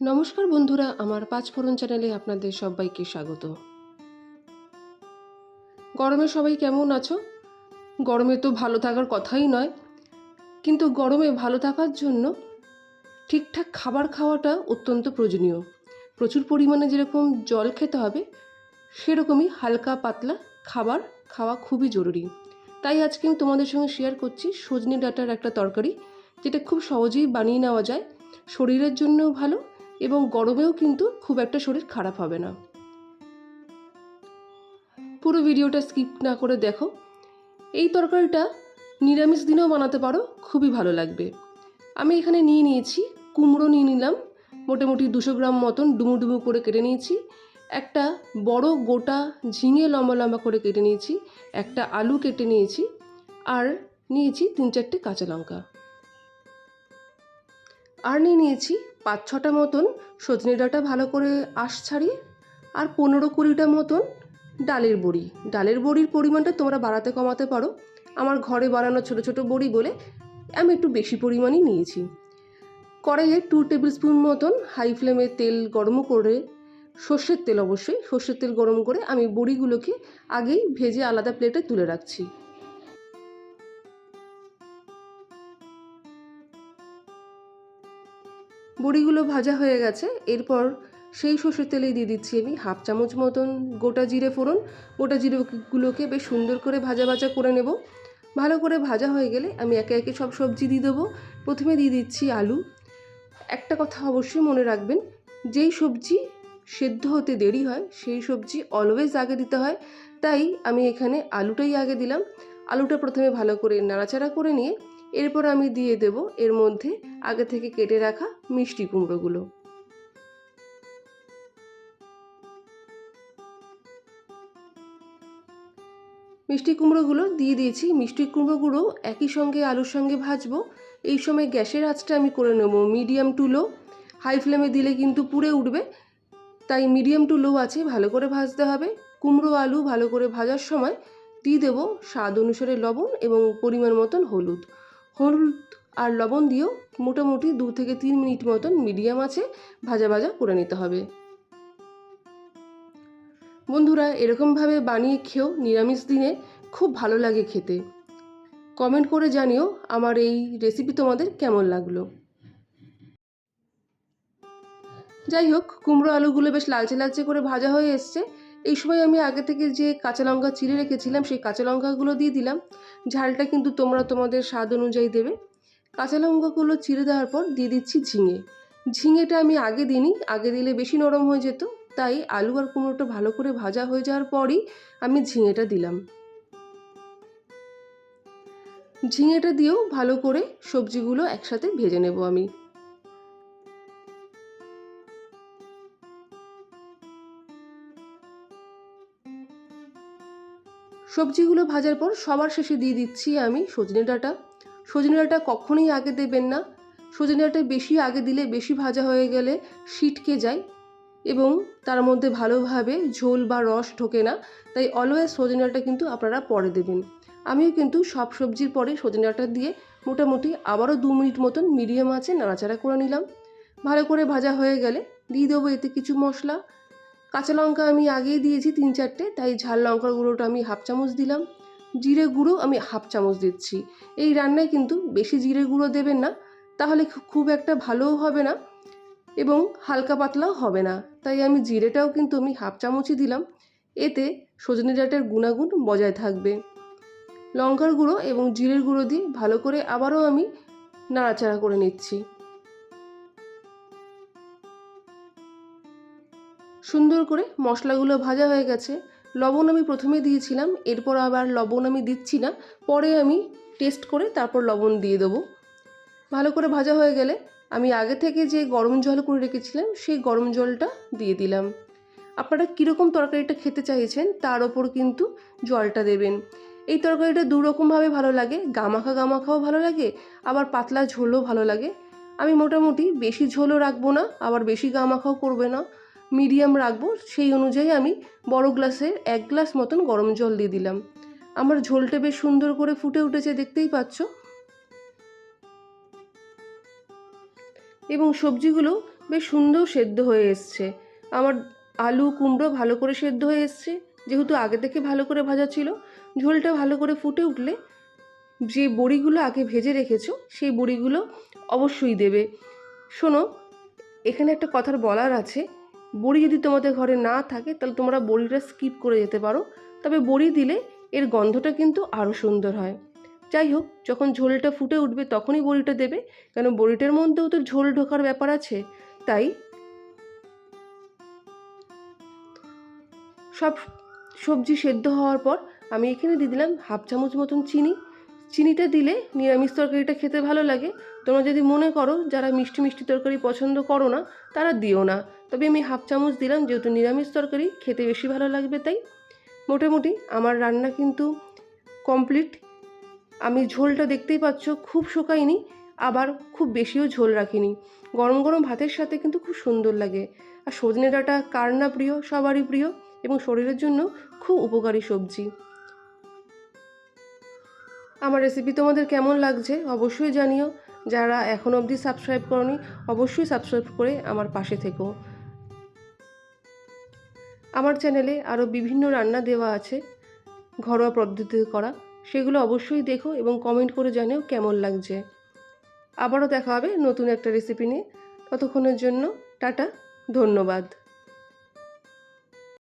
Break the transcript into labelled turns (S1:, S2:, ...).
S1: নমস্কার বন্ধুরা, আমার পাঁচফোড়ন চ্যানেলে আপনাদের সবাইকে স্বাগত। গরমে সবাই কেমন আছো? গরমে তো ভালো থাকার কথাই নয়, কিন্তু গরমে ভালো থাকার জন্য ঠিকঠাক খাবার খাওয়াটা অত্যন্ত প্রয়োজনীয়। প্রচুর পরিমাণে যেরকম জল খেতে হবে, সেরকমই হালকা পাতলা খাবার খাওয়া খুবই জরুরি। তাই আজকে আমি তোমাদের সঙ্গে শেয়ার করছি সজনে ডাটার একটা তরকারি, যেটা খুব সহজেই বানিয়ে নেওয়া যায়, শরীরের জন্যও ভালো এবং গরমেও কিন্তু খুব একটা শরীর খারাপ হবে না। পুরো ভিডিওটা স্কিপ না করে দেখো। এই তরকারিটা নিরামিষ দিনেও বানাতে পারো, খুবই ভালো লাগবে। আমি এখানে নিয়ে নিয়েছি, কুমড়ো নিয়ে নিলাম, মোটামুটি দুশো গ্রাম মতন ডুমু ডুমু করে কেটে নিয়েছি। একটা বড় গোটা ঝিঙে লম্বা লম্বা করে কেটে নিয়েছি, একটা আলু কেটে নিয়েছি, আর নিয়েছি তিন চারটে কাঁচা লঙ্কা। আর নিয়ে নিয়েছি পাঁচ ছটা মতন সজনে ডাঁটা ভালো করে আঁশ ছাড়িয়ে আর পনেরো কুড়িটা মতন ডালের বড়ি। ডালের বড়ির পরিমাণটা তোমরা বাড়াতে কমাতে পারো। আমার ঘরে বানানো ছোট ছোট বড়ি বলে আমি একটু বেশি পরিমাণই নিয়েছি। কড়াইয়ে টু টেবিল স্পুন মতন হাই ফ্লেমে তেল গরম করে সর্ষের তেল অবশ্যই, সর্ষের তেল গরম করে আমি বড়িগুলোকে আগেই ভেজে আলাদা প্লেটে তুলে রাখছি। বড়িগুলো ভাজা হয়ে গেছে। এরপর সেই সর্ষের তেলেই দিয়ে দিচ্ছি আমি হাফ চামচ মতন গোটা জিরে ফোড়ন। গোটা জিরেগুলোকে বেশ সুন্দর করে ভাজা ভাজা করে নেব। ভালো করে ভাজা হয়ে গেলে আমি একে একে সব সবজি দিয়ে দেবো। প্রথমে দিয়ে দিচ্ছি আলু। একটা কথা অবশ্যই মনে রাখবেন, যেই সবজি সেদ্ধ হতে দেরি হয়, সেই সবজি অলওয়েজ আগে দিতে হয়। তাই আমি এখানে আলুটাই আগে দিলাম। আলুটা প্রথমে ভালো করে নাড়াচাড়া করে নিয়ে এরপর আমি দিয়ে দেব এর মধ্যে আগে থেকে কেটে রাখা মিষ্টি কুমড়োগুলো। মিষ্টি কুমড়োগুলো দিয়ে দিয়েছি। মিষ্টি কুমড়োগুলো একই সঙ্গে আলুর সঙ্গে ভাজবো। এই সময় গ্যাসের আঁচটা আমি করে নেব। Medium to low. হাই ফ্লেমে দিলে কিন্তু পুড়ে উঠবে। তাই মিডিয়াম টু লো আছে, ভালো করে ভাজতে হবে। কুমড়ো, আলু ভালো করে ভাজার সময় দিয়ে দেবো স্বাদ অনুসারে লবণ এবং পরিমাণ মতন হলুদ। হলুদ আর লবণ দিয়েও মোটামুটি দু থেকে তিন মিনিট মতন মিডিয়াম আছে, ভাজা ভাজা করে নিতে হবে। বন্ধুরা, এরকমভাবে বানিয়ে খেয়েও নিরামিষ দিনে, খুব ভালো লাগে খেতে। কমেন্ট করে জানিও আমার এই রেসিপি তোমাদের কেমন লাগল। যাই হোক, কুমড়ো আলুগুলো বেশ লালচে লালচে করে ভাজা হয়ে এসছে। এই সময় আমি আগে থেকে যে কাঁচা লঙ্কা চিড়ে রেখেছিলাম, সেই কাঁচা লঙ্কাগুলো দিয়ে দিলাম। ঝালটা কিন্তু তোমরা তোমাদের স্বাদ অনুযায়ী দেবে। কাঁচা লঙ্কাগুলো চিড়ে দেওয়ার পর দিয়ে দিচ্ছি ঝিঙে। ঝিঙেটা আমি আগে দিইনি, আগে দিলে বেশি নরম হয়ে যেত। তাই আলু আর কুমড়োটা ভালো করে ভাজা হয়ে যাওয়ার পরই আমি ঝিঙেটা দিলাম। ঝিঙেটা দিয়েও ভালো করে সবজিগুলো একসাথে ভেজে নেব আমি। সবজিগুলো ভাজার পর সবার শেষে দিয়ে দিচ্ছি আমি সজনে ডাঁটা। সজনে ডাঁটা কখনোই আগে দেবেন না। সজনে ডাঁটা বেশি আগে দিলে বেশি ভাজা হয়ে গেলে সিটকে যায় এবং তার মধ্যে ভালোভাবে ঝোল বা রস ঢোকে না। তাই অলওয়েজ সজনে ডাঁটা কিন্তু আপনারা পরে দেবেন। আমিও কিন্তু সব সবজির পরে সজনে ডাঁটা দিয়ে মোটামুটি আবারও দু মিনিট মতন মিডিয়াম আছে নাড়াচাড়া করে নিলাম। ভালো করে ভাজা হয়ে গেলে দিয়ে দেবো এতে কিছু মশলা। কাঁচা লঙ্কা আমি আগেই দিয়েছি তিন চারটে, তাই ঝাল লঙ্কার গুঁড়োটা আমি হাফ চামচ দিলাম। জিরে গুঁড়ো আমি হাফ চামচ দিচ্ছি। এই রান্নায় কিন্তু বেশি জিরে গুঁড়ো দেবেন না, তাহলে খুব একটা ভালোও হবে না এবং হালকা পাতলাও হবে না। তাই আমি জিরেটাও কিন্তু আমি হাফ চামচই দিলাম। এতে সজনে ডাঁটার গুণাগুণ বজায় থাকবে। লঙ্কার গুঁড়ো এবং জিরের গুঁড়ো দিয়ে ভালো করে আবারও আমি নাড়াচাড়া করে নিচ্ছি। সুন্দর করে মশলাগুলো ভাজা হয়ে গেছে। লবণ আমি প্রথমে দিয়েছিলাম, এরপর আবার লবণ আমি দিচ্ছি না। পরে আমি টেস্ট করে তারপর লবণ দিয়ে দেবো। ভালো করে ভাজা হয়ে গেলে আমি আগে থেকে যে গরম জল করে রেখেছিলাম, সেই গরম জলটা দিয়ে দিলাম। আপনারা কীরকম তরকারিটা খেতে চাইছেন, তার ওপর কিন্তু জলটা দেবেন। এই তরকারিটা দুরকমভাবে ভালো লাগে, গামাখা গামাখাও ভালো লাগে, আবার পাতলা ঝোলও ভালো লাগে। আমি মোটামুটি বেশি ঝোলও রাখব না, আবার বেশি গামাখাও করবে না। মিডিয়াম রাখব, সেই অনুযায়ী আমি বড় গ্লাসের এক গ্লাস মতন গরম জল দিয়ে দিলাম। আমার ঝোলটা বেশ সুন্দর করে ফুটে উঠেছে, দেখতেই পাচ্ছ? এবং সবজিগুলো বেশ সুন্দর সেদ্ধ হয়ে এসছে। আমার আলু, কুমড়ো ভালো করে সেদ্ধ হয়ে এসছে। যেহেতু আগে থেকে ভালো করে ভাজা ছিল, ঝোলটা ভালো করে ফুটে উঠলে যে বড়িগুলো আগে ভেজে রেখেছো, সেই বড়িগুলো অবশ্যই দেবে। শোনো, এখানে একটা কথার বলার আছে। বড়ি যদি তোমাদের ঘরে না থাকে, তাহলে তোমরা বড়িটা স্কিপ করে যেতে পারো। তবে বড়ি দিলে এর গন্ধটা কিন্তু আরও সুন্দর হয়। যাই হোক, যখন ঝোলটা ফুটে উঠবে তখনই বড়িটা দেবে, কেন বড়িটার মধ্যেও তো ঝোল ঢোকার ব্যাপার আছে। তাই সব সবজি সেদ্ধ হওয়ার পর আমি এখানে দিয়ে দিলাম হাফ চামচ মতন চিনি। চিনিটা দিলে নিরামিষ তরকারিটা খেতে ভালো লাগে। তোমরা যদি মনে করো যারা মিষ্টি মিষ্টি তরকারি পছন্দ করো না, তারা দিও না। তবে আমি হাফ চামচ দিলাম, যেহেতু নিরামিষ তরকারি, খেতে বেশি ভালো লাগবে তাই। মোটামুটি আমার রান্না কিন্তু কমপ্লিট। আমি ঝোলটা দেখতেই পাচ্ছ, খুব শুকাইনি আবার খুব বেশিও ঝোল রাখিনি। গরম গরম ভাতের সাথে কিন্তু খুব সুন্দর লাগে। আর সজনে ডাঁটা কার না প্রিয়? সবারই প্রিয় এবং শরীরের জন্য খুব উপকারী সবজি। আমার রেসিপি তোমাদের কেমন লাগছে অবশ্যই জানিও। যারা এখন অবধি সাবস্ক্রাইব করনি, অবশ্যই সাবস্ক্রাইব করে আমার পাশে থেকো। আমার চ্যানেলে আরও বিভিন্ন রান্না দেওয়া আছে, ঘরোয়া পদ্ধতিতে করা। সেগুলো অবশ্যই দেখো এবং কমেন্ট করে জানিও কেমন লাগছে। আবারও দেখা হবে নতুন একটা রেসিপি নিয়ে। ততক্ষণের জন্য টাটা, ধন্যবাদ।